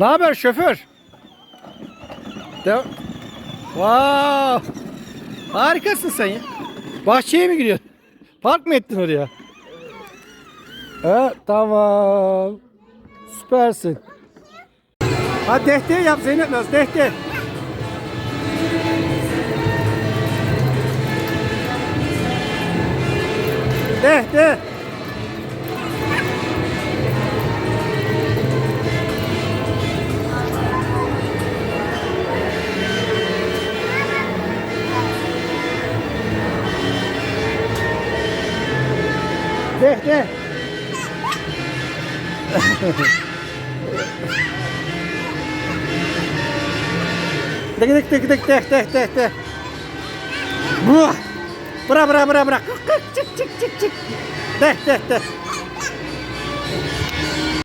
Ne haber şoför? De wow. Harikasın sen ya. Bahçeye mi gidiyorsun? Park mı ettin oraya? Evet tamam. Süpersin. Hadi dehte yap Zeynep Naz dehte. Dehte. De de. Dik dik dik dik de de de de. Buah. Bıra bıra bıra bıra. Çık çık çık çık çık. De de de.